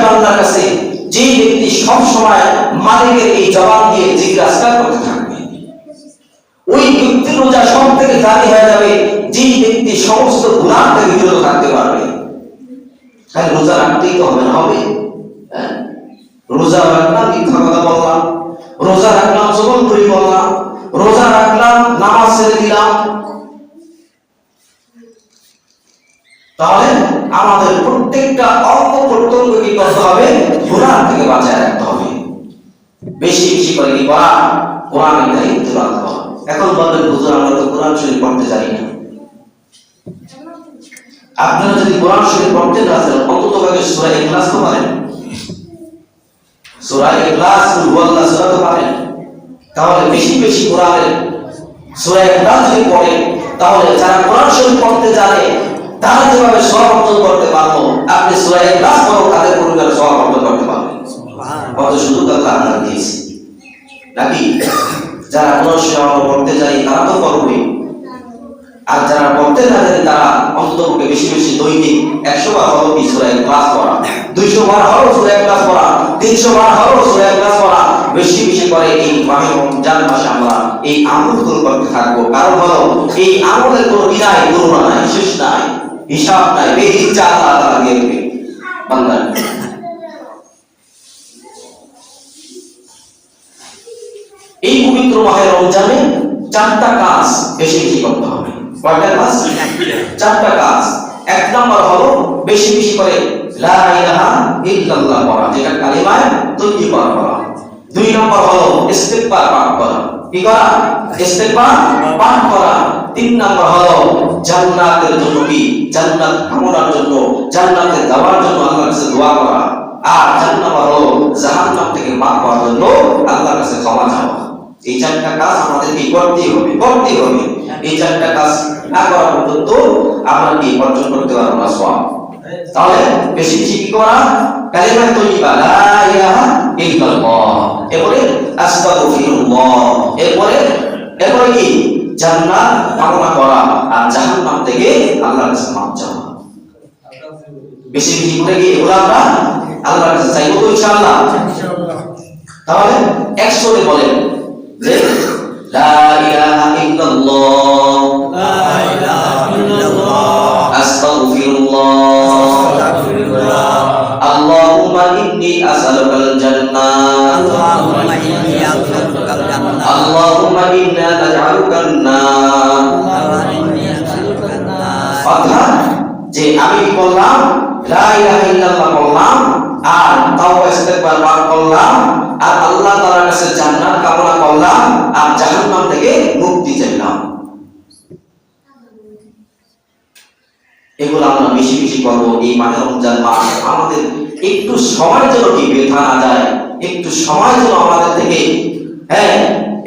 আল্লাহর কাছে যে ব্যক্তি সব মালিকের এই জবান দিয়ে জিজ্ঞাসা করতে থাকবে। ওই ব্যক্তির রোজা সব থেকে জারি হয়ে যাবে যে ব্যক্তি সমস্ত গুণার থেকে বিরত থাকতে পারবে। তাই রোজা রাখতেই তো হবে না, হবে। হ্যাঁ? রোজা রাখলাম, মিথ্যা কথা বললাম। রোজা রাখলাম জবন করি বললাম। রোজা রাখলাম, নামাজ ছেড়ে দিলাম। তাহলে আমাদের প্রত্যেকটা অঙ্গ প্রত্যঙ্গ কি করতে হবে? গুণার থেকে বাঁচায় রাখতে হবে। বেশি বেশি করে কি করা কোরআনের দায়িত্ব রাখতে এখন বলবেন হুজুর, আমরা তো কোরআন শরীফ পড়তে জানি না। আপনারা যদি কোরআন শরীফ পড়তে না জানেন, অন্তত ভাগে সূরা ইখলাস তো পারেন। সূরা ইখলাস হুয়াল্লাহ সূরা তো পারেন। তাহলে বেশি বেশি কোরআনের সূরা ইখলাস যদি পড়েন, তাহলে যারা কোরআন শরীফ পড়তে জানে তারা যেভাবে সব অর্জন করতে পারব আপনি তাদের পরিবারে সব অর্জন করতে পারবেন কত সুযোগ আল্লাহ আপনার দিয়েছে। নাকি? যারা কোন সময় পড়তে যাই তারা তো করবে আর যারা পড়তে না জানে তারা অন্ততপক্ষে বেশি বেশি দৈনিক একশো বার হলো কি ক্লাস পড়া? দুইশো বার হলো সুরায় ক্লাস পড়া? তিনশো বার হলো সুরায় ক্লাস পড়া? বেশি বেশি করে এই মাহে রমজান মাসে আমরা এই আমল করতে থাকব। কারণ হলো এই আমলের কোনো বিদায় করুণা নাই শেষ নাই। হিসাব নাই এই পবিত্র মাহে রমজানে চারটা কাজ বেশি বেশি করতে হবে। কয়টা কাজ? চারটা কাজ। এক নম্বর হলো বেশি বেশি করে লা ইলাহা ইল্লাল্লাহ পড়া, যেটা কালিমায় তৈয়বা করা দুই নম্বর হলো ইস্তিগফার পাঠ করা। কি করা? ইস্তিগফার পাঠ করা। তিন নম্বর হলো জান্নাতের জন্য কি? জান্নাত কামনার জন্য, জান্নাতে যাওয়ার জন্য আল্লাহর কাছে দোয়া করা। আর চার নম্বর হলো জাহান্নাম থেকে মাফ পাওয়ার জন্য আল্লাহর কাছে ক্ষমা চাওয়া। এই চারটা কাজ আমাদের কি করতেই হবে করতেই হবে। এই চারটা কাজ না করা পর্যন্ত আমরা কি অর্জন করতে পারব না সওয়াব তাহলে বেশি বেশি করা কালিমা তৈবা লা ইলাহা ইল্লাল্লাহ। এরপরে আস্তাগফিরুল্লাহ। এরপরে এরপরে কি? জান্নাত কামনা করা। আর জাহান্নাম থেকে আল্লাহর কাছে মাফ চাওয়া। বেশি বেশি করে কি? এগুলো আমরা আল্লাহর কাছে চাইব তো ইনশাআল্লাহ। তাহলে একসাথে বলেন যে লা ইলাহা ইল্লাল্লাহ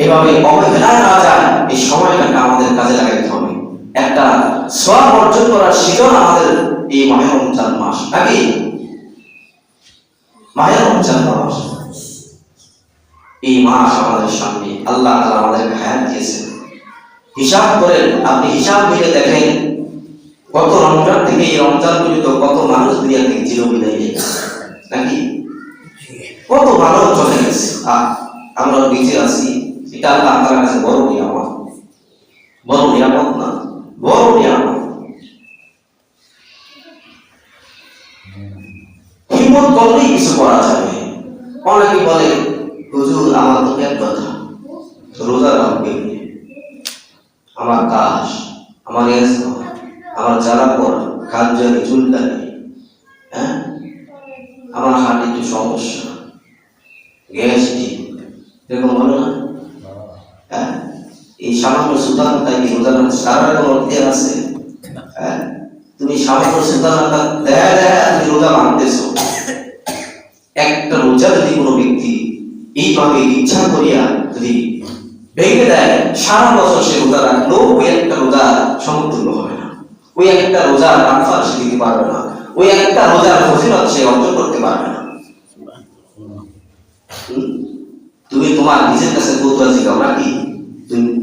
এভাবে অবহেলায় না যায় এই সময়টাকে আমাদের কাজে লাগাইতে হবে। একটা সব অর্জন করার সৃজন আমাদের এই মাহে রমজান মাস, নাকি? মাহে রমজান মাস। এই মাস আমাদের সামনে, আল্লাহ তাআলা আমাদেরকে হায়াত দিয়েছেন। হিসাব করেন, আপনি হিসাব মিলে দেখেন, কত রমজান থেকে এই রমজান পর্যন্ত কত মানুষ দুনিয়া থেকে চির বিদায়। নাকি? কত ভালো চলে গেছে। আমরা বেঁচে আছি এটা আল্লাহ কাছে বড় নিয়ামত। বড় নিয়ামত না, বড় নিয়ামত। হিম্মত করলেই কিছু করা যাবে। অনেকে বলে, হুজুর, আমার তো এক কথা, রোজা রাখবে আমার কাশ আমার এস আমার জ্বালা পড়া, কাজ জানি চুলকানি হ্যাঁ? আমার হার্ট একটু সমস্যা, গ্যাস্ট্রিক, এরকম বলো না? সামান্য রোজা হ্যাঁ? রোজা একটা রোজা যদি কোনো ব্যক্তি এইভাবে ইচ্ছা করিয়া যদি ভেঙে দেয়, সারা বছর সে রোজা রাখলেও ওই একটা রোজা সমতুল্য হবে না। ওই একটা রোজার রাফার সে দিতে পারবে না। ওই একটা রোজার ফজিলত সে অর্জন করতে পারবে না। তুমি তোমার নিজের কাছে ফৌতা জিগাও নাকি? তুমি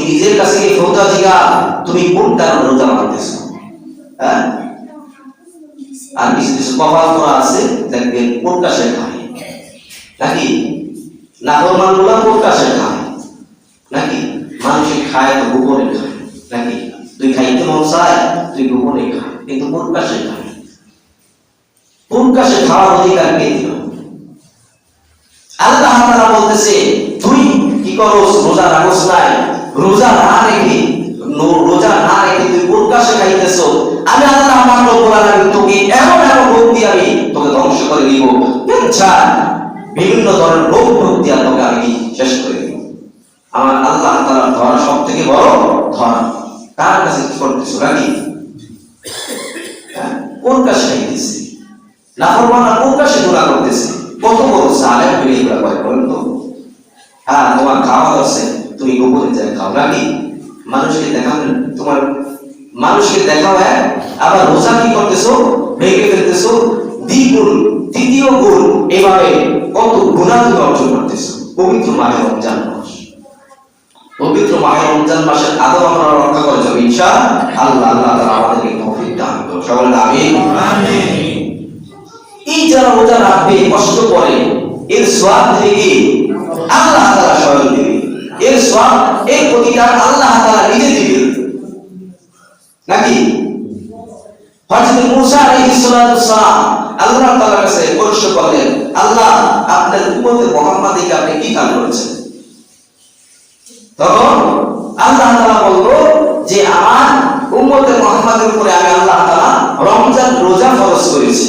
নিজের কাছে তুমি কাছে কোনটা মানতেছো হ্যাঁ? আর কিছু কিছু আছে দেখবেন প্রকাশে খায়। নাকি নাগরমানগুলা প্রকাশে খায়? নাকি মানুষে খায় তো গোপনে খায়? নাকি তুই খাইতে মন চায়, তুই গোপনে খায়, কিন্তু প্রকাশে খায়? প্রকাশে খাওয়ার অধিকার কে দিল? আল্লাহ তাআলা বলতেছে, তুই কি করস? রোজা রাখস নাই? রোজা না রেখে রোজা না রেখে তুই প্রকাশে খাইতেছ আমি আল্লাহ পাক রব্বুল আলামিন তোকে এমন এমন রোগ দিয়ে আমি তোকে ধ্বংস করে দিব। আচ্ছা বিভিন্ন ধরনের রোগ রোগ দিয়ে তোকে আমি শেষ করে দিব। আমার আল্লাহ তাআলা ধরা সব থেকে বড় ধরা। কার কাছে কি করতেছ নাকি হ্যাঁ? কোন কাছে খাইতেছি নাফরমানরা প্রকাশ্যে গুনাহ করতেছে? কত বড় জালেম হয়ে এগুলা করে বলেন তো হ্যাঁ তোমার খাওয়া আছে, তুমি গোপনে যায় খাও নাকি? মানুষকে দেখাবে তোমার মানুষকে দেখাও এক আবার রোজা কি করতেছো? ভেঙে ফেলতেছো? দ্বিগুণ, তৃতীয় গুণ, এভাবে কত গুণা তুমি অর্জন করতেছো, পবিত্র মাহে রমজান মাস। পবিত্র মাহে রমজান মাসের আদব আমরা রক্ষা করে যাব ইনশা আল্লাহ আল্লাহ আমাদেরকে সকলে আমিন। এই যারা রোজা রাখবে কষ্ট করে। এর থেকে আল্লাহ তাআলা স্বয়ং এর প্রতিদান আল্লাহ তাআলা নিজে দিবে নাকি? মুসা আল্লাহ তাআলার কাছে করলেন, আল্লাহ, আপনার উম্মতে মুহাম্মাদকে আপনি কি কাজ করেছেন? তখন আল্লাহ তাআলা বলল যে, আমার উম্মতে মুহাম্মাদের উপরে আমি আল্লাহ তাআলা রমজান রোজা ফরজ করেছি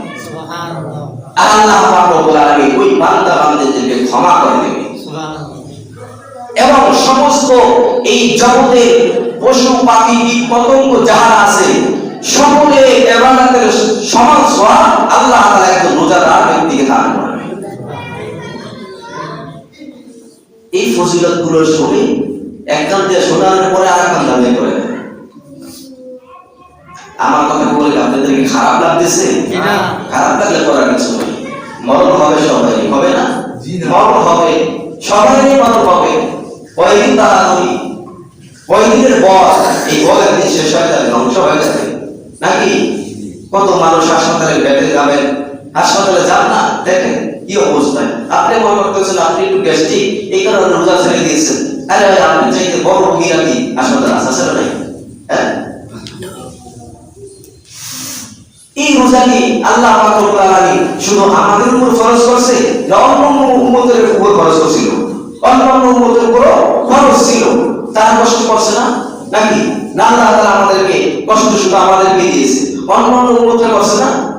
আল্লাহ পাক রব্বুল আলামিন ওই বান্দা বান্দাদেরকে ক্ষমা করে দেবে এবং সমস্ত এই জগতের পশু পাখি কীট পতঙ্গ যারা আছে সকলে সমান সওয়াব আল্লাহ তাআলা একজন রোজাদার ব্যক্তিকে দান করবে এই দিয়ে শোনার পরে আর কান দাবি করে। আমার কথা বলে আপনাদেরকে খারাপ লাগতেছে? না। খারাপ লাগলে করার কিছু নেই মরণ হবে সবাই। হবে না? জি মরণ হবে। সবাই মরণ হবে। কয়দিন তাড়াতাড়ি কয়দিনের বস এই বলের দিন শেষ হয়ে যাবে ধ্বংস হয়ে যাবে। নাকি? কত মানুষ হাসপাতালে বেডে যাবেন। হাসপাতালে যান না? দেখেন কি অবস্থায় আপনি মনে করতেছেন আপনি একটু গ্যাস্ট্রিক এই কারণে রোজা ছেড়ে দিয়েছেন। আরে ভাই আপনি চাইতে বড় রোগী নাকি হাসপাতালে আসা ছিল নাই? হ্যাঁ? কি আল্লাহ পাক শুধু আমাদের উপর ফরজ করছে না উপর ফরজ করছিল। অন্য অন্য উম্মতের উপর ফরজ ছিল। তারা কষ্ট করছে না? নাকি? না আল্লাহ তাআলা আমাদেরকে কষ্ট শুধু আমাদেরকে দিয়েছে। অন্য অন্য করছে না?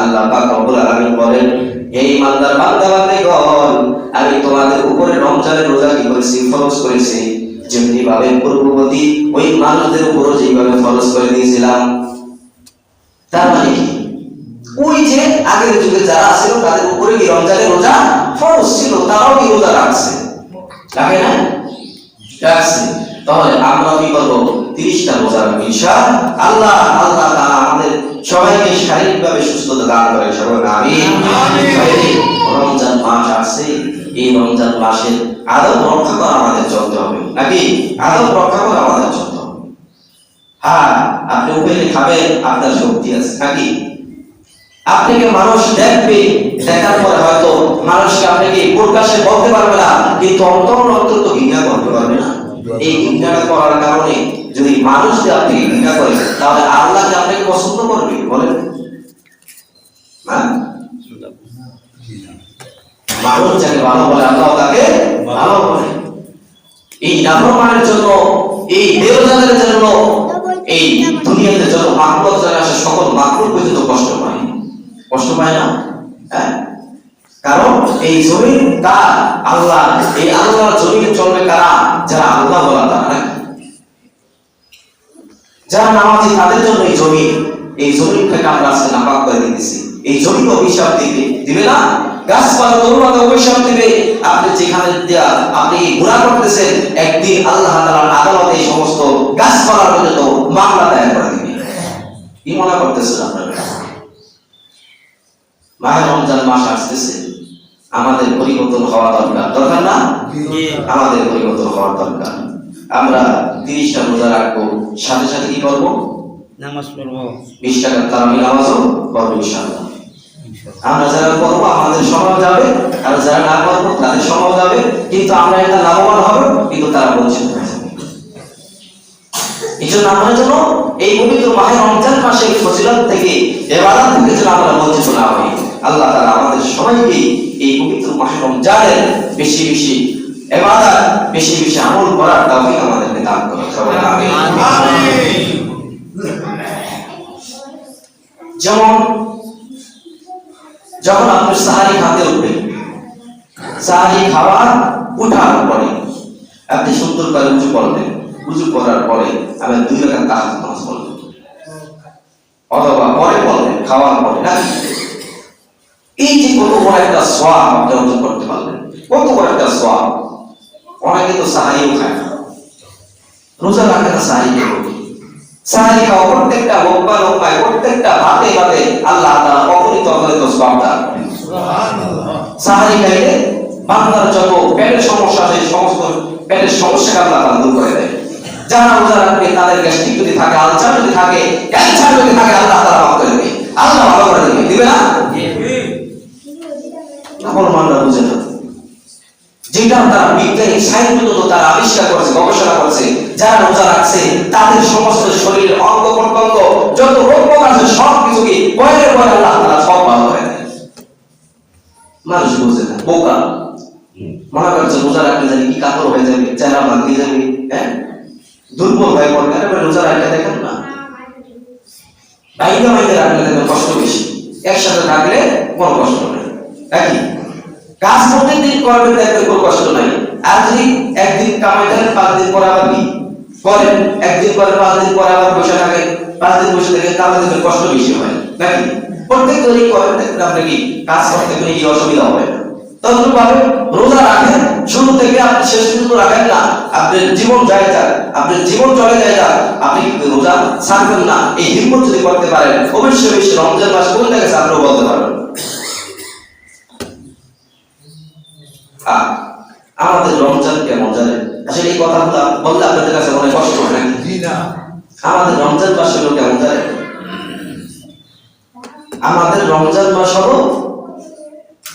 আল্লাহ বলেন এই ইমানদার বান্দা বান্দাগণ আমি তোমাদের উপরে রমজানের রোজা কি করেছি ফরজ করেছি? যেমনি ভাবে পূর্ববর্তী ওই মানুষদের উপরও যেভাবে ফরজ করে দিয়েছিলাম। তার মানে কি? ওই যে আগের যুগে যারা ছিল, তাদের উপরে কি রমজানের রোজা ফরজ ছিল? তারাও কি রোজা রাখছে? রাখে না রাখছে। তাহলে আমরা কি করব? তিরিশটা রোজা রাখব ইনশা আল্লাহ আল্লাহ তাআলা আমাদের সবাইকে শারীরিকভাবে সুস্থতা দান করে সবাই আমিন। রমজান মাস আসছে এই রমজান মাসের আদব রক্ষা করা আমাদের চলতে হবে নাকি? আদব রক্ষা করা আমাদের চলতে হবে। হ্যাঁ আপনি উপায়ে খাবেন আপনার শক্তি আছে নাকি? আপনাকে মানুষ দেখবে দেখার পরে হয়তো মানুষকে আপনাকে প্রকাশে বলতে পারবে না কিন্তু অন্তর অন্তত ঘৃণা করতে পারবে না। এই ঘৃণাটা করার কারণে যদি মানুষ যে আপনাকে ঘৃণা করে তাহলে আল্লাহ যে আপনাকে পছন্দ করবে, বলেন। হ্যাঁ? মানুষ যাকে ভালো বলে, আল্লাহ তাকে ভালো বলে। এই নাফরমানের জন্য, এই বেরোজাদের জন্য, এই দুনিয়াতে যত মাকলুক যারা আসে সকল মাকলুক পর্যন্ত কষ্ট পায়। কষ্ট পায় না? হ্যাঁ? কারণ এই জমিন কার আল্লাহ, এই আল্লাহ জমিনে চলবে কারা? যারা আল্লাহ বলা তারা যারা নামাজি, তাদের জন্য এই জমি এই জমিন থেকে আমরা আজকে নাপাক করে দিতেছি এই জমিন অভিশাপ দিবে। দিবে না? গাছপালা অভিশাপ দিবে। আপনি যেখানে আপনি গুণা করতেছেন, একদিন আল্লাহ তাআলার আদালতে এই সমস্ত গাছপালার পর্যন্ত মামলা দায়ের করে দিবে। কি মনে করতেছেন আপনারা? মাহের রমজান মাস আসতেছে। আমাদের পরিবর্তন হওয়া দরকার। দরকার না? আমাদের পরিবর্তন হওয়ার দরকার। আমরা তিরিশটা রোজা রাখব সাথে সাথে কি করব? নামাজ পড়ব। বিশ টাকার নামাজও পড়ব ইনশাআল্লাহ। আমরা যারা করব আমাদের সময় যাবে। আর যারা না করব তাদের সময় যাবে। কিন্তু আমরা এটা লাভবান হবে কিন্তু তারা বঞ্চিত এই জন্য আমরা যেন এই পবিত্র মাহে রমজান মাসের ফজিলত থেকে এবাদত থেকে যেন আমরা বঞ্চিত না হই। আল্লাহ তাআলা আমাদের সবাইকে এই পবিত্র মাহে রমজানের বেশি বেশি এবাদত বেশি বেশি আমল করার তৌফিক আমাদেরকে দান করুন। যেমন, যখন আপনি সাহারি খাতে উঠবেন, সাহারি খাওয়ার উঠার পরে আপনি সুন্দর করে উঁচু করলেন উঁচু করার পরে আমি দুই রাখা তাহাজ নামাজ পড়লেন অথবা পরে বললেন খাওয়ার পরে না। এই যে কত বড় একটা সোয়াব আপনি অর্জন করতে পারলেন কত বড় একটা সোয়াব অনেকে তো সাহারিও খায় না। রোজা রাখে না খাওয়া প্রত্যেকটা প্রত্যেকটা ভাতে আল্লাহ তাআলা অগণিত অগণিত সওয়াব দান করেন। খাইলে বান্দার যত পেটের সমস্যা আছে সমস্ত পেটের সমস্যাকে আল্লাহ তাআলা দূর করে দেয়। যারা রোজা রাখবে তাদের গ্যাস্ট্রিক যদি থাকে আলসার যদি থাকে ক্যান্সার যদি থাকে আল্লাহ তাআলা মাফ করে দেবে। আল্লাহ ভালো করে দেবে। দিবে না? আপন মানরা বুঝে না। যেটা তারা বিজ্ঞানী সাহিত্য তারা আবিষ্কার করেছে, গবেষণা করেছে, যারা রোজা রাখছে, তাদের সমস্ত শরীরের অঙ্গ প্রত্যঙ্গ, যত রোগ আছে সব কিছুকে পরে পরে আল্লাহ তারা সব ভালো করে মানুষ বুঝে না, বোকা। মনে করছে রোজা রাখলে জানি কি কাতর হয়ে যাবে, চেহারা ভাঙিয়ে যাবে হ্যাঁ? দুর্বল হয়ে পড়বে, আরে রোজা রাখলে দেখেন না। বাইরে বাইরে রাখলে কষ্ট বেশি। একসাথে রাখলে কোনো কষ্ট নেই। একই? কাজ প্রতিদিন করবেন দেখবেন কোনো কষ্ট নাই। একদিন কামাই পাঁচ দিন আবার কি? করেন একদিন পরে, পাঁচ দিন আবার বসে পাঁচ দিন বসে তাহলে দেখবেন কষ্ট বেশি হয়, নাকি? প্রত্যেক দিনই করেন, দেখবেন আপনি কি? কাজ করতে গেলে কি অসুবিধা হবে। রোজা রাখেন, শুরু থেকে আপনি শেষ পর্যন্ত রাখেন না। আপনার জীবন যায় যাক আপনার জীবন চলে যায় যাক, আপনি কিন্তু রোজা ছাড়বেন না। এই হিম্মত যদি করতে পারেন, অবশ্যই রমজান মাস কোন জায়গায় ছাড়লেও বলতে পারবেন? আমাদের রমজান কেমন জানেন আসলে এই কথাগুলো বললে আপনাদের কাছে অনেক কষ্ট হয় নাকি? আমাদের রমজান মাস হলো কেমন জানেন আমাদের রমজান মাস হলো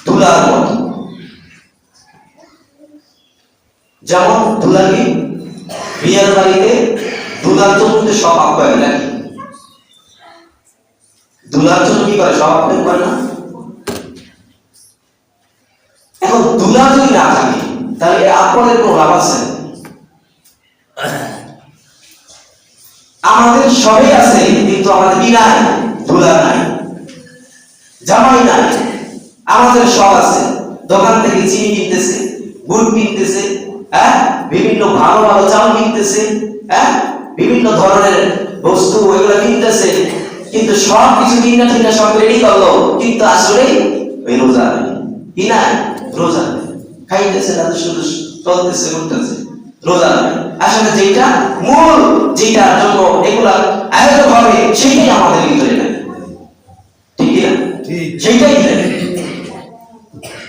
তুলার মতো। যেমন তুলাকে বিয়ের বাড়িতে দুলার জন্য সব আপ্যায়ন নাকি? দুলার জন্য কি করে? সব আপ্যায়ন করে না? এখন দুলা যদি না থাকে, তাহলে আপনাদের কোনো লাভ আছে? আমাদের সবই আছে, কিন্তু আমাদের কি দুলা নাই, জামাই নাই। আমাদের সব আছে। দোকান থেকে চিনি কিনতেছে, গুড় কিনতেছে হ্যাঁ? বিভিন্ন ভালো ভালো চাল কিনতেছে হ্যাঁ? বিভিন্ন ধরনের বস্তু ওইগুলো কিনতেছে, কিন্তু সব কিছু কিনা ঠিনা সব রেডি করল, কিন্তু আসলে ওই রোজা কি না রোজা খাইতেছে না শুধু চলতেছে উঠতেছে রোজা আসলে যেটা মূল যেটার জন্য এগুলা আয়োজন হবে সেটাই আমাদের ভিতরে নাই ঠিক না? সেইটাই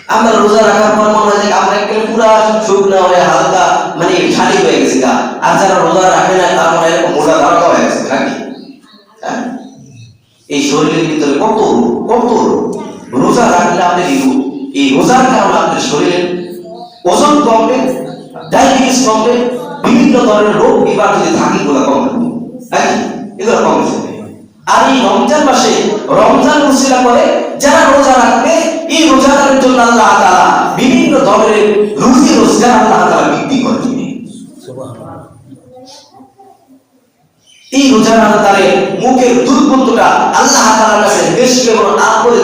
আমরা রোজা রাখার পর মনে হয় আমরা একেবারে পুরা শুকনো হয়ে হালকা মানে খালি হয়ে গেছি গা। আর যারা রোজা রাখে না তার মনে হয় এরকম মোটা ধারকা হয়ে গেছে নাকি? হ্যাঁ? এই শরীরের ভিতরে কত কত রোজা রাখলে আপনি? এই রোজার কারণে ওজন কমবে ডায়াবেটিস কমবে বিভিন্ন ধরনের রোগ যদি থাকে কমবে এগুলো আর এই রমজান মাসে রমজান করে যারা রোজা রাখবে, এই রোজাদারের জন্য আল্লাহ বিভিন্ন ধরনের রুজি রোজগার আল্লাহ বৃদ্ধি করে এই রোজাদারের মুখের দুর্গন্ধটা আল্লাহ তাআলার কাছে বেশ কেবল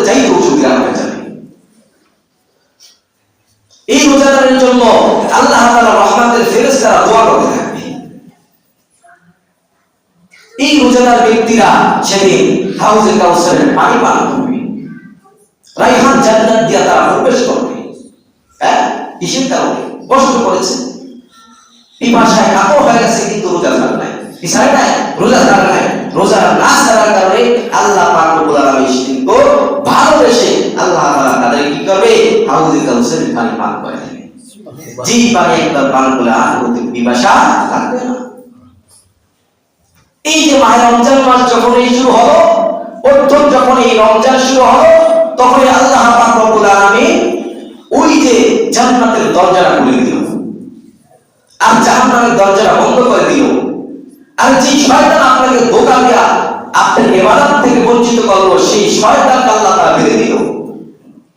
চাইতে সুবিধা হয়ে এই রোজাদারের জন্য আল্লাহ তাআলা রহমতের ফেরেশতারা দোয়া করতে থাকবে। এই রোজাদার ব্যক্তিরা সেদিন হাউজে কাউসারের পানি পান করবে। রাইহান জান্নাত দিয়া তারা প্রবেশ করবে। হ্যাঁ? হিসেব কারণে? কষ্ট করেছে। এই পিপাসায় কাপড় হয়ে গেছে কিন্তু রোজা ছাড় নাই। বিছায় নাই রোজা ছাড় নাই। রোজা না ছাড়ার কারণে আল্লাহ পাক রব্বুল আলামিন ভালোবেসে আল্লাহ তাআলা তাদের কি করবে? হাউজে কাউসারের পানি পান করে দেবে। পানি একবার পান করলে আর কোনো পিপাসা থাকবে না। এই যে মাহে রমজান মাস যখন এই শুরু হলো প্রথম যখন এই রমজান শুরু হলো তখন আল্লাহ পাক রব্বুল আলামিন ওই যে জান্নাতের দরজাটা খুলে দিল। আর জাহান্নামের দরজাটা বন্ধ করে দিল। আর যে শয়তান আপনাকে ধোকা দিয়া আপনার ইবাদত থেকে বঞ্চিত করল সেই শয়তানকে আল্লাহ তাআলা বেঁধে দিল।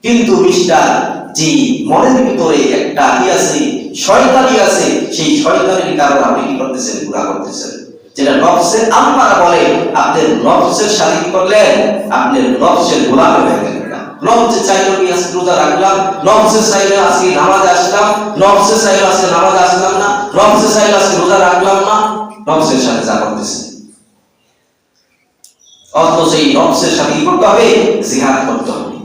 কিন্তু মিস্টার যে মনের ভিতরে একটা কি আছে, শয়তানি আছে, সেই শয়তানের কারণে আপনি কি করতেছেন? গুণা করতেছেন। যেটা নফসের আম্মারা বলে আপনার নফসের করলেন আপনার নফসের গোলাম হয়ে গেলেন। নফসে কি আজকে রোজা রাখলাম? নফসে আজকে নামাজে আসলাম? নফসে চাইলো আজকে নামাজে আসলাম না? নফসে চাইলো আজকে রোজা রাখলাম না? নফসের সাথে যা এই নফসের সাথে কি করতে হবে? জিহাদ করতে হবে।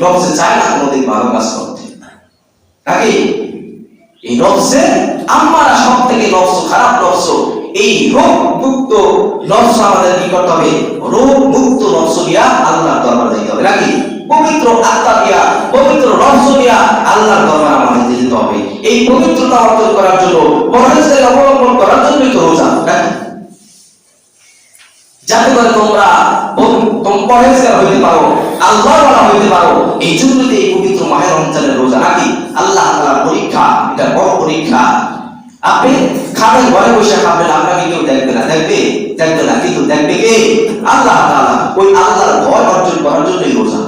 নফসে চায় না, কোনোদিন ভালো কাজ করতে। নাকি? এই নফসে আমারা সব থেকে নফস, খারাপ নফস, এই রোগ মুক্ত নফস আমাদের করতে হবে। রোগ মুক্ত নফস দিয়া আল্লাহর দরবারে যেতে হবে। নাকি? পবিত্র আত্মা দিয়া, পবিত্র নফস দিয়া আল্লাহর দরবারে আমাদের যেতে হবে। এই পবিত্রতা অর্জন করার জন্য পরহেজগারি অবলম্বন করার জন্যই তো রোজা, নাকি? যাতে করে তোমরা হইতে পারো, আল্লাহওয়ালা হইতে পারো, এই এই পবিত্র রোজা। নাকি আল্লাহ তাআলার পরীক্ষা, এটা বড় পরীক্ষা। আপনি খাবেন ঘরে বসে খাবেন আপনাকে কেউ দেখবে না? দেখবে? দেখবে না। কিন্তু দেখবে কে? আল্লাহ তাআলা। ওই আল্লাহর ভয় অর্জন করার রোজা।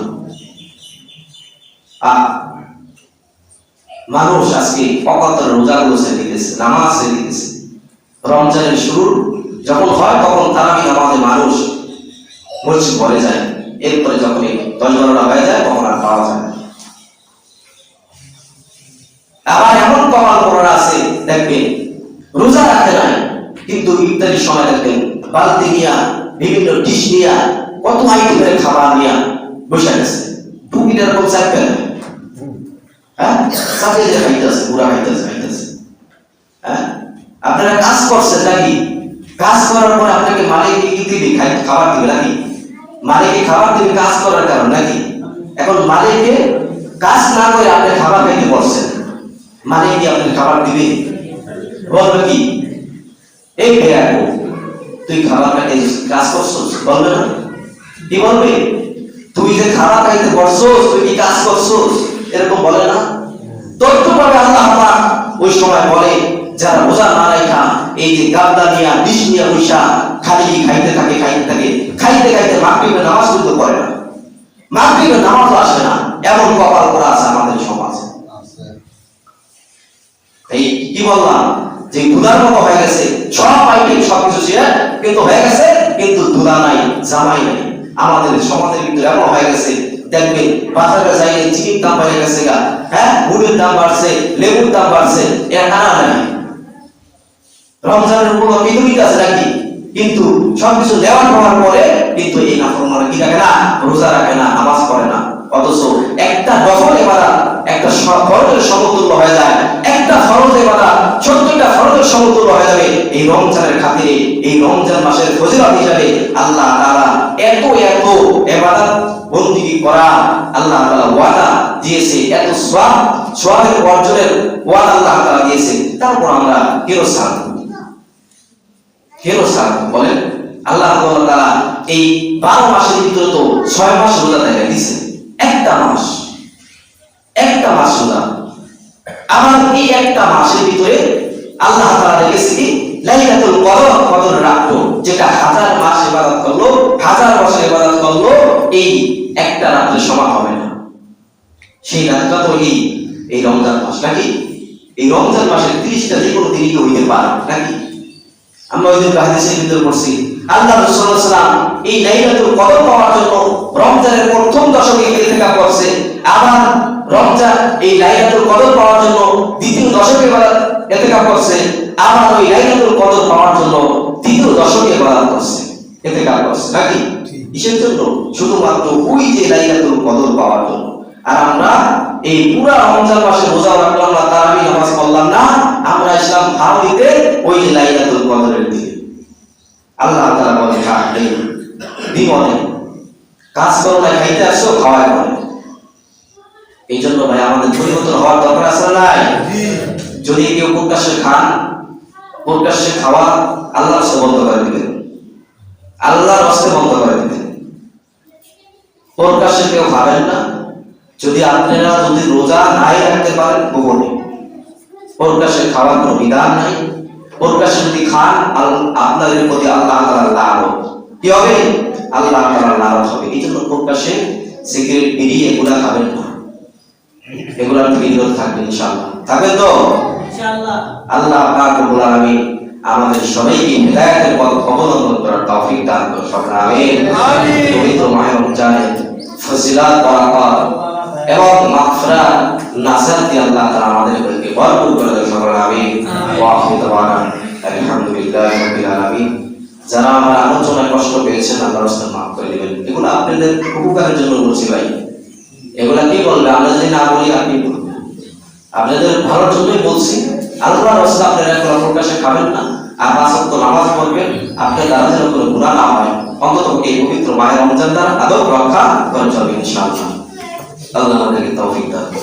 মানুষ আজকে অকতর রোজাগুলো দিতেছে নামাজ দিতেছে রমজানের শুরু যখন হয়, তখন তারা তারাবি নামাজে মানুষ? মসজিদ ভরে যায়। এরপরে যখন দশ বারোটা হয়ে যায়, তখন আর পাওয়া যায়। আবার এমন কপাল করার আছে, দেখবেন, রোজা রাখতে নাই, কিন্তু ইফতারির সময় দেখবেন, বালতি নিয়া, বিভিন্ন ডিশ নিয়া, কত আইটেমের খাবার নিয়া বসে গেছে টুকিটার কোন চাপবে না হ্যাঁ? চাপিয়ে দিয়ে খাইতেছে পুরা হ্যাঁ? আপনারা কাজ করছেন নাকি? কাজ করার পর আপনাকে মালিক কি দিবে? খাবার দিবে নাকি? মালিকে খাবার দিবে কাজ করার কারণ নাকি? এখন মালিকে কাজ না করে আপনি খাবার খাইতে বসছেন। মালিক কি আপনাকে খাবার দিবে? বলবে কি? এই ভেয়া তুই খাবার খাইতে কাজ করছস? বলবে না। কি বলবে? তুই যে খাবার খাইতে বসছস, তুই কি কাজ করছস? এরকম বলে না। তথ্যভাবে আল্লাহ পাক ওই সময় বলে, যারা রোজা না রাখা এই যে গাবদা নিয়া বিষ নিয়া বৈশা খালি খাইতে থাকে খাইতে থাকে। খাইতে খাইতে মাগরিবের নামাজ পড়তে পারে না। মাগরিবের নামাজও আসে না। এমন কপাল করা আছে আমাদের সমাজে। এই কি বললাম? যে দুলার হয়ে গেছে। সব আইটেম, সবকিছু ছিল কিন্তু হয়ে গেছে, কিন্তু দুলা নাই, জামাই নাই। আমাদের সমাজের ভিতরে এমন হয়ে গেছে। দেখবেন, বাজারে যাই চিনির দাম বেড়ে গেছে গা। হ্যাঁ গুড়ের দাম বাড়ছে, লেবুর দাম বাড়ছে, এর কারণ নাই। রমজানের উপর বিধুমিত আছে নাকি? কিন্তু সবকিছু দেওয়ার হওয়ার পরে কিন্তু এই নাফরমানা কি রাখে না? রোজা রাখে না, নামাজ পড়ে না। অথচ একটা দফল এবাদত একটা ফরজের সমতুল্য হয়ে যায়। একটা ফরজ এবাদত সত্তরটা ফরজের সমতুল্য হয়ে যাবে। এই রমজানের খাতিরে, এই রমজান মাসের ফজিলত হিসাবে আল্লাহ তাআলা এত এত এবাদত বন্দিগি করা, আল্লাহ তাআলা ওয়াদা দিয়েছে। এত সওয়াব, সওয়াবের অর্জনের ওয়াদা আল্লাহ তাআলা দিয়েছে। তারপর আমরা কেন সাথ কেন স্যার? বলেন। আল্লাহ তাআলা এই বারো মাসের ভিতরে তো ছয় মাস রোজা দেখা দিছে একটা মাস। একটা মাস রোজা। আবার এই একটা মাসের ভিতরে আল্লাহ তাআলা রেখেছে লাইলাতুল কদর কদর রাখল, যেটা হাজার মাস ইবাদত করল, হাজার বছর ইবাদত করল, এই একটা রাত্রে সমান হবে না। সেই রাতটা তো এই এই রমজান মাস, নাকি? এই রমজান মাসের ত্রিশটা যে কোনো দিনই হইতে পারে, নাকি? আমরা ওই দিন হাদিসের ভিতরে পড়ছি আল্লাহ এই লাইলাতুল কদর পাওয়ার জন্য রমজানের প্রথম দশকে করছে। আবার রমজান এই লাইলাতুল কদর পাওয়ার জন্য দ্বিতীয় দশকে করছে। আবার ওই লাইলাতুল কদর পাওয়ার জন্য তৃতীয় দশকে ইবাদত করছে করছে। নাকি? কিসের জন্য? শুধুমাত্র ওই যে লাইলাতুল কদর পাওয়ার জন্য। আর আমরা এই পুরা রমজান মাসে রোজা রাখলাম না তারাবি নামাজ পড়লাম না আমরা ইসলাম ভাও দিতে ওই লাইলাতুল কদরের দিকে। আল্লাহ তাআলা বলে খান নেই কাজ করো না খাইতে আসো খাওয়াই করে। এই জন্য ভাই আমাদের পরিবর্তন হওয়ার দরকার আছে নাই? যদি কেউ প্রকাশ্যে খান প্রকাশ্যে খাওয়া আল্লাহর সে বন্ধ করে দিবেন আল্লাহর হস্তে বন্ধ করে দিবেন প্রকাশ্যে কেউ খাবেন না। যদি আপনারা যদি রোজা নাই রাখতে পারেন গোপনে প্রকাশ্যে খাওয়ার কোনো বিধান নাই। প্রকাশ্যে যদি খান আপনাদের প্রতি আল্লাহ লানত। কি হবে? আল্লাহ তাআলা লানত হবে। এই জন্য প্রকাশ্যে সিগারেট বিড়ি এগুলা খাবেন না। এগুলার থেকে বিরত থাকবেন ইনশাআল্লাহ। থাকবেন তো? ইনশাআল্লাহ। আল্লাহ পাক রব্বুল আলামিন আমাদের সবাইকে হেদায়েতের পথ অবলম্বন করার তৌফিক দান করুন। সকলে আমিন। আমিন। পবিত্র মাহে রমজানে ফজিলাত বরাকত। এবং মাগফিরাত নাজাত দিয়ে আল্লাহ তাআলা আমাদেরকে ভরপুর করে দেন সকলে দাওয়ানা আলহামদুলিল্লাহি রাব্বিল আলামিন। যারা আমার আলোচনায় কষ্ট পেয়েছেন আল্লাহ মাফ করে দিবেন। এগুলো আপনাদের উপকারের জন্য বলছি ভাই। এগুলা কি বলবে? আমরা যদি না বলি আপনি আপনাদের ভালোর জন্যই বলছি। আল্লাহর রাস্তা আপনারা কোনো প্রকাশে খাবেন না। আর পাঁচ নামাজ পড়বেন। আপনার দ্বারা যেন কোনো গুনাহ না হয়। অন্তত এই পবিত্র মায়ের রমজান দ্বারা আদব রক্ষা করে চলবে ইনশাআল্লাহ। আল্লাহ আমাদেরকে তৌফিক দান করুন।